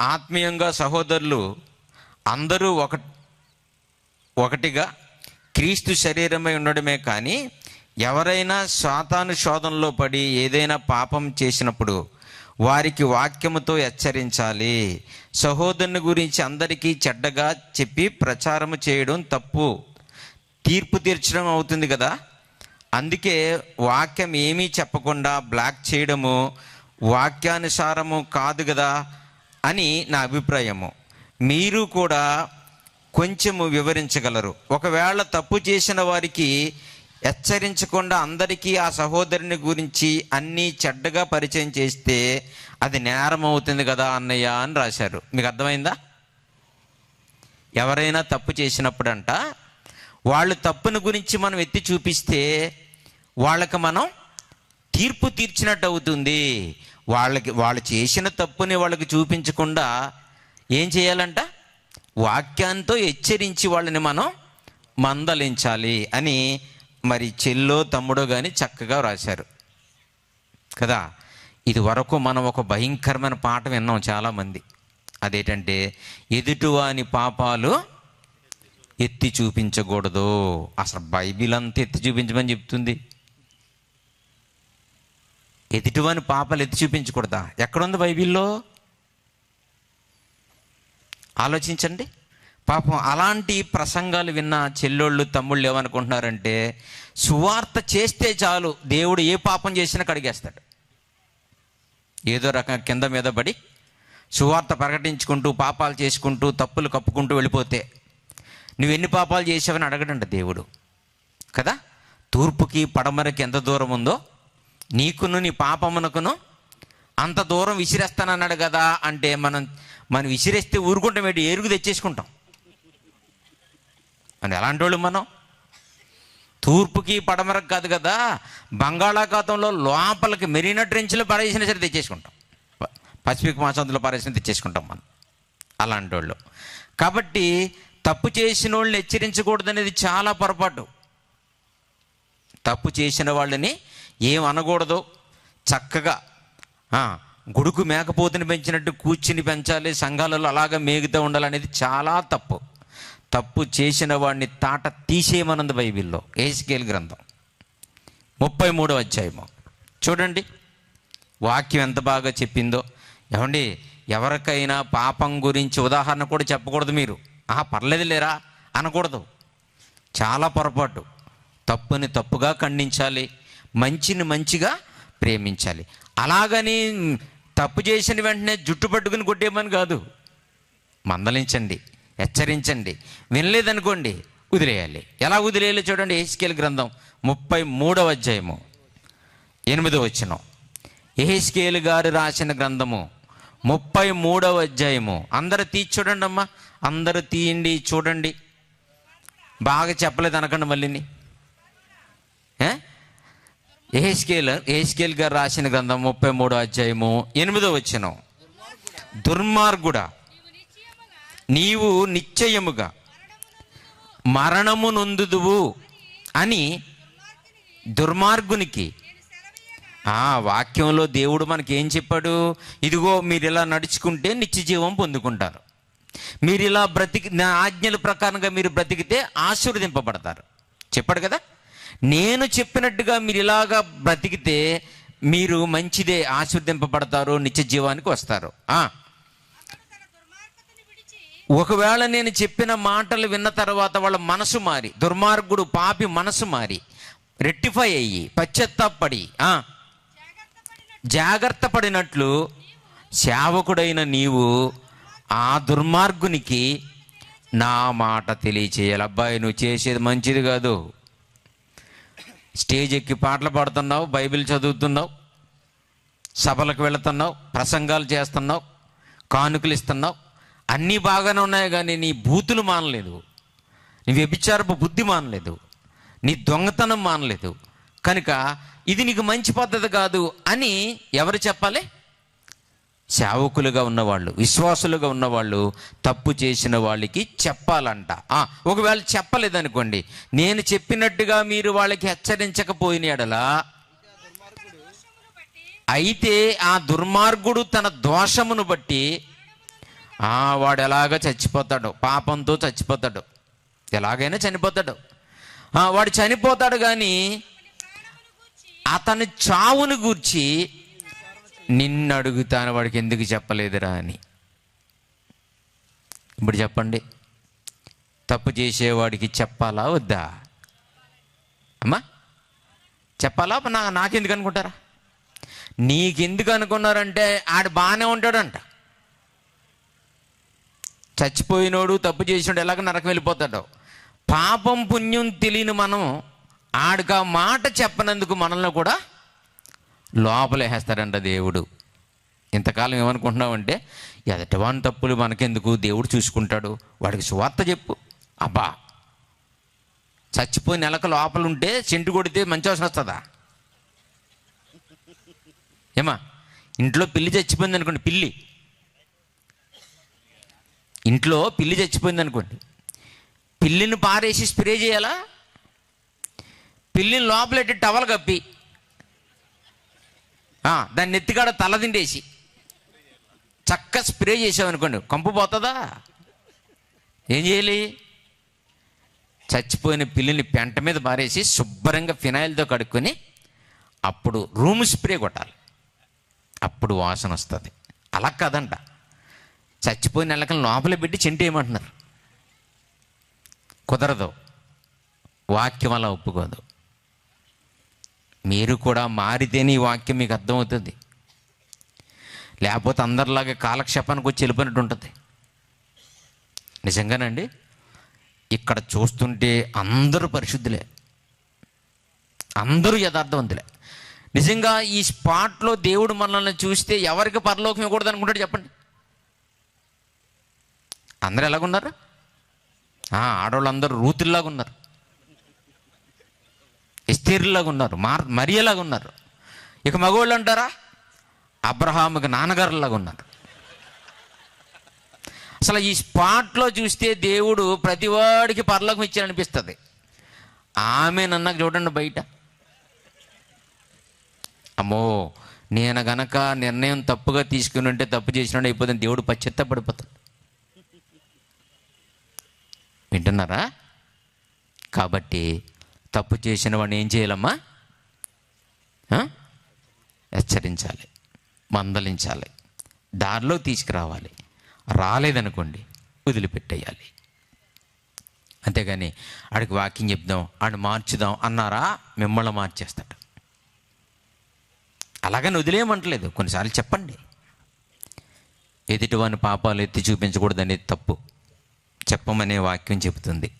ఆత్మీయంగా సహోదరులు అందరూ ఒక ఒకటిగా క్రీస్తు శరీరమై ఉండడమే కానీ ఎవరైనా సాతాను శోధనలో పడి ఏదైనా పాపం చేసినప్పుడు వారికి వాక్యముతో హెచ్చరించాలి. సహోదరుని గురించి అందరికీ చెడ్డగా చెప్పి ప్రచారము చేయడం తప్పు. తీర్పు తీర్చడం అవుతుంది కదా? అందుకే వాక్యం ఏమీ చెప్పకుండా బ్లాక్ చేయడము వాక్యానుసారము కాదు కదా? అని నా అభిప్రాయము. మీరు కూడా కొంచెము వివరించగలరు. ఒకవేళ తప్పు చేసిన వారికి హెచ్చరించకుండా అందరికీ ఆ సహోదరుని గురించి అన్నీ చెడ్డగా పరిచయం చేస్తే అది నేరం అవుతుంది కదా అన్నయ్య అని రాశారు. మీకు అర్థమైందా? ఎవరైనా తప్పు చేసినప్పుడంట వాళ్ళు తప్పుని గురించి మనం ఎత్తి చూపిస్తే వాళ్ళకి మనం తీర్పు తీర్చినట్టు అవుతుంది. వాళ్ళకి వాళ్ళు చేసిన తప్పుని వాళ్ళకి చూపించకుండా ఏం చేయాలంట? వాక్యంతో హెచ్చరించి వాళ్ళని మనం మందలించాలి అని మరి చెల్లో తమ్ముడో కానీ చక్కగా రాశారు. కదా? ఇది వరకు మనం ఒక భయంకరమైన పాట విన్నాం చాలామంది. అదేంటంటే ఎదుటివాని పాపాలు ఎత్తి చూపించకూడదు. అసలు బైబిల్ అంతా ఎత్తి చూపించమని చెప్తుంది. ఎదుటివాని పాపాలు ఎత్తి చూపించకూడదా? ఎక్కడుంది బైబిల్లో? ఆలోచించండి. పాపం అలాంటి ప్రసంగాలు విన్న చెల్లోళ్ళు తమ్ముళ్ళు ఏమనుకుంటున్నారంటే సువార్త చేస్తే చాలు దేవుడు ఏ పాపం చేసినా కడిగేస్తాడు. ఏదో రకంగా కింద మీద పడి సువార్త ప్రకటించుకుంటూ పాపాలు చేసుకుంటూ తప్పులు కప్పుకుంటూ వెళ్ళిపోతే నువ్వు ఎన్ని పాపాలు చేసావని అడగడంట దేవుడు. కదా? తూర్పుకి పడమరకి ఎంత దూరం ఉందో నీకును నీ పాపమునకును అంత దూరం విసిరేస్తానన్నాడు కదా అంటే మనం మనం విసిరేస్తే ఊరుకుంటాం ఏంటి? ఎరుగు తెచ్చేసుకుంటాం. మనం ఎలాంటి వాళ్ళు మనం? తూర్పుకి పడమరకు కాదు కదా బంగాళాఖాతంలో లోపలికి మెరీనా ట్రెంచ్లో పడేసినా సరే తెచ్చేసుకుంటాం. పసిఫిక్ మహాసముద్రంలో పడేసిన తెచ్చేసుకుంటాం మనం. అలాంటి వాళ్ళు కాబట్టి తప్పు చేసిన వాళ్ళని హెచ్చరించకూడదు అనేది చాలా పొరపాటు. తప్పు చేసిన వాళ్ళని ఏం అనకూడదు చక్కగా గుడుకు మేకపోతుని పెంచినట్టు కూర్చుని పెంచాలి సంఘాలలో అలాగా మేగుతూ ఉండాలనేది చాలా తప్పు. తప్పు చేసిన వాడిని తాట తీసేయమనంది బైబిల్లో ఏసుకేల్ గ్రంథం. ముప్పై మూడో అధ్యాయము. చూడండి వాక్యం ఎంత బాగా చెప్పిందో. ఏమండి ఎవరికైనా పాపం గురించి ఉదాహరణ కూడా చెప్పకూడదు మీరు. ఆ పర్లేదు లేరా? అనకూడదు. చాలా పొరపాటు. తప్పుని తప్పుగా ఖండించాలి. మంచిని మంచిగా ప్రేమించాలి. అలాగని తప్పు చేసిన వెంటనే జుట్టు పట్టుకుని కొట్టేయమని కాదు. మందలించండి హెచ్చరించండి వినలేదనుకోండి వదిలేయాలి. ఎలా వదిలేయాలి చూడండి ఏస్కేల్ గ్రంథం ముప్పై మూడవ అధ్యాయము ఎనిమిదో వచ్చిన ఏహెస్కేల్ గారు రాసిన గ్రంథము ముప్పై మూడవ అధ్యాయము. అందరు తీ చూడండి అమ్మా అందరూ తీయండి చూడండి. బాగా చెప్పలేదు అనకండి మళ్ళీని. ఏహెస్కేల్ ఏహెస్కేల్ గారు రాసిన గ్రంథం ముప్పై మూడో అధ్యాయము ఎనిమిదో వచ్చిన దుర్మార్గుడా నీవు నిశ్చయముగా మరణము నొందుదువు అని దుర్మార్గునికి ఆ వాక్యంలో దేవుడు మనకి ఏం చెప్పాడు? ఇదిగో మీరు ఇలా నడుచుకుంటే నిత్య జీవం పొందుకుంటారు. మీరు ఇలా బ్రతికి నా ఆజ్ఞల ప్రకారంగా మీరు బ్రతికితే ఆశీర్వదింపబడతారు. చెప్పాడు కదా? నేను చెప్పినట్టుగా మీరు ఇలాగా బ్రతికితే మీరు మంచిదే ఆశీర్దింపబడతారు నిత్య జీవానికి వస్తారు. ఒకవేళ నేను చెప్పిన మాటలు విన్న తర్వాత వాళ్ళ మనసు మారి దుర్మార్గుడు పాపి మనసు మారి రెట్టిఫై అయ్యి పశ్చత్తాపడి జాగ్రత్త పడినట్లు సేవకుడైన నీవు ఆ దుర్మార్గునికి నా మాట తెలియచేయాలి. అబ్బాయి నువ్వు చేసేది మంచిది కాదు. స్టేజ్ ఎక్కి పాటలు పాడుతున్నావు బైబిల్ చదువుతున్నావు సభలకు వెళుతున్నావు ప్రసంగాలు చేస్తున్నావు కానుకలు ఇస్తున్నావు. అన్నీ బాగానే ఉన్నాయి కానీ నీ బూతులు మానలేదు. నీ వ్యభిచారపు బుద్ధి మానలేదు. నీ దొంగతనం మానలేదు. కనుక ఇది నీకు మంచి పద్ధతి కాదు అని ఎవరు చెప్పాలి? సేవకులుగా ఉన్నవాళ్ళు విశ్వాసులుగా ఉన్నవాళ్ళు తప్పు చేసిన వాళ్ళకి చెప్పాలంట. ఒకవేళ చెప్పలేదనుకోండి నేను చెప్పినట్టుగా మీరు వాళ్ళకి హెచ్చరించకపోయిన ఎడలా అయితే ఆ దుర్మార్గుడు తన దోషమును బట్టి ఆ, వాడు ఎలాగ చచ్చిపోతాడు పాపంతో చచ్చిపోతాడు ఎలాగైనా చనిపోతాడు. వాడు చనిపోతాడు కానీ అతని చావును గూర్చి నిన్ను అడుగుతాను వాడికి ఎందుకు చెప్పలేదురా అని. ఇప్పుడు చెప్పండి. తప్పు చేసేవాడికి చెప్పాలా వద్దా? అమ్మా చెప్పాలా? నా నాకెందుకు అనుకుంటారా? నీకెందుకు అనుకున్నారంటే ఆడు బాగానే ఉంటాడంట. చచ్చిపోయినోడు తప్పు చేసినోడు ఎలాగ నరకం వెళ్ళిపోతాడో. పాపం పుణ్యం తెలియని మనం ఆడికి ఆ మాట చెప్పనందుకు మనల్ని కూడా లోపలేసేస్తాడంట దేవుడు. ఇంతకాలం ఏమనుకుంటున్నామంటే ఎదటివాని తప్పులు మనకెందుకు? దేవుడు చూసుకుంటాడు. వాడికి సువార్త చెప్పు. అబ్బా చచ్చిపోయిన నెలకు లోపల ఉంటే చెంటు కొడితే మంచి అవసరం వస్తుందా? ఏమా ఇంట్లో పిల్లి చచ్చిపోయింది అనుకోండి పిల్లి. ఇంట్లో పిల్లి చచ్చిపోయింది అనుకోండి పిల్లిని పారేసి స్ప్రే చేయాలా? పిల్లిని లోపలెట్టి టవల్ కప్పి. దాన్ని నెత్తికాడ తల తిండేసి. చక్క స్ప్రే చేసామనుకోండి కంపు పోతుందా? ఏం చేయాలి? చచ్చిపోయిన పిల్లిని పెంట మీద పారేసి శుభ్రంగా ఫినాయిల్తో కడుక్కొని అప్పుడు రూమ్ స్ప్రే కొట్టాలి. అప్పుడు వాసన వస్తుంది. అలా కాదంట. చచ్చిపోయిన నెలకలు లోపల పెట్టి చెంటేయమంటున్నారు కుదరదు. వాక్యం అలా ఒప్పుకోదు. మీరు కూడా మారితేనే ఈ వాక్యం మీకు అర్థమవుతుంది. లేకపోతే అందరిలాగా కాలక్షేపానికి వచ్చి వెళ్ళిపోయినట్టు ఉంటుంది. నిజంగానండి ఇక్కడ చూస్తుంటే అందరూ పరిశుద్ధులే. అందరూ యథార్థవంతులే. నిజంగా ఈ స్పాట్లో దేవుడు మనల్ని చూస్తే ఎవరికి పరలోకం ఇవ్వకూడదు అనుకుంటాడు చెప్పండి. అందరూ ఎలాగున్నారు? ఆడవాళ్ళందరూ రూతుల్లాగా ఉన్నారు. ఎస్తేర్లాగా ఉన్నారు మార్ మరియలాగా ఉన్నారు. ఇక మగవాళ్ళు అంటారా? అబ్రహాముకి నాన్నగారులాగా ఉన్నారు. అసలు ఈ స్పాట్లో చూస్తే దేవుడు ప్రతివాడికి పరలోకం ఇచ్చారనిపిస్తుంది. ఆమె నన్నకు చూడండి బయట. అమ్మో నేను గనక నిర్ణయం తప్పుగా తీసుకుని ఉంటే తప్పు చేసినట్టు అయిపోతుంది దేవుడు పశ్చాత్తపడిపోతాడు. వింటున్నారా? కాబట్టి తప్పు చేసిన వాడిని ఏం చేయాలమ్మా? హెచ్చరించాలి మందలించాలి దారిలో తీసుకురావాలి రాలేదనుకోండి వదిలిపెట్టేయాలి. అంతేగాని ఆడికి వాక్యం చెప్దాం ఆడు మార్చుదాం అన్నారా మిమ్మల్ని మార్చేస్తాడు. అలాగని వదిలేయమంటలేదు కొన్నిసార్లు చెప్పండి. ఎదుటివాని పాపాలు ఎత్తి చూపించకూడదనేది తప్పు. చెప్పమనే వాక్యం చెబుతుంది.